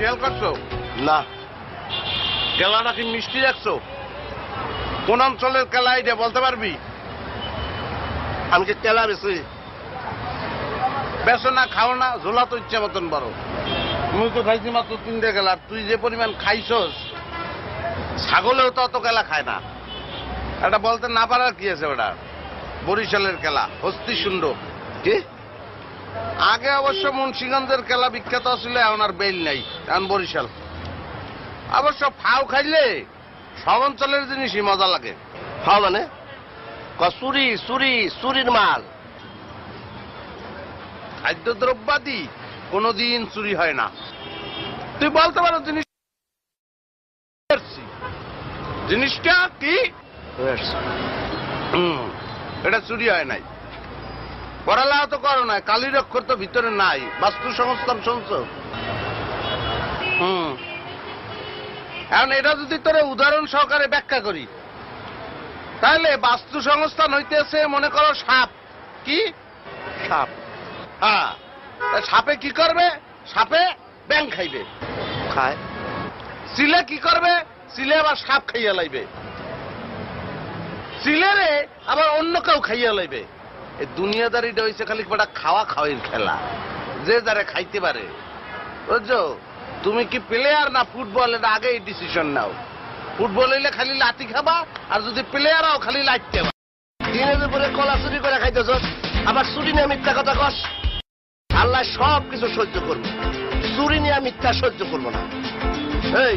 খেয়াল করছ? না। কেলাটা কি মিষ্টি রাখছো কোন অঞ্চলের কেলা এটা বলতে পারবি? আমি কি তেলা বেশি। বেসো না খাও না ঝোলা তো ইচ্ছা মতন বড়। তুমি তো খাইছি মাত্র তিনটে গেলা তুই যে পরিমাণ খাইছস ছাগলেও তো অত কেলা খায় না। এটা বলতে না পারার কি আছে ওটা? বরিশালের কেলা হস্তি সুন্দর। কি? আগে অবশ্য মুন্সিগঞ্জের কেলা বিখ্যাত ছিল এখন আর বেল নাই এখন বরিশাল। অবশ্য ফাও খাইলে সব অঞ্চলের জিনিসই মজা লাগে। হ্যাঁ মানে? চুরি চুরি চুরির মাল। খাদ্য দ্রব্যাদি কোনোদিন চুরি হয় না। তুই বলতে পারো জিনিস জিনিসটা কি? এটা চুরি হয় নাই। পড়ালেখা তো করো নাই কালির অক্ষর তো ভিতরে নাই বাস্তু সংস্থান শুনছো? হুম। এখন এটা যদি তোরে উদাহরণ সহকারে ব্যাখ্যা করি তাহলে বাস্তু সংস্থান হইতেছে মনে করো সাপ। কি? সাপ। হ্যাঁ। সাপে কি করবে? সাপে ব্যাং খাইবে। খায়। সিলে কি করবে? সিলে আবার সাপ খাইয়া লাইবে। সিলেরে আবার অন্য কেউ খাইয়া লাইবে। এই দুনিয়াদারিটা হইছে খালি কটা খাওয়া খাওয়াইর খেলা। যে যারা খাইতে পারে। বুঝছ? তুমি কি প্লেয়ার না ফুটবল এটা আগেই ডিসিশন নাও। ফুটবল হইলে খালি লাতি খাবা, আর যদি প্লেয়ার হও খালি লাইতে দিনের উপরে কলা চুরি করে খাইতেছ, আবার চুরি নিয়ে মিথ্যা কথা কস। আল্লাহ সব কিছু সহ্য করব। চুরি নিয়ে মিথ্যা সহ্য করব না। এই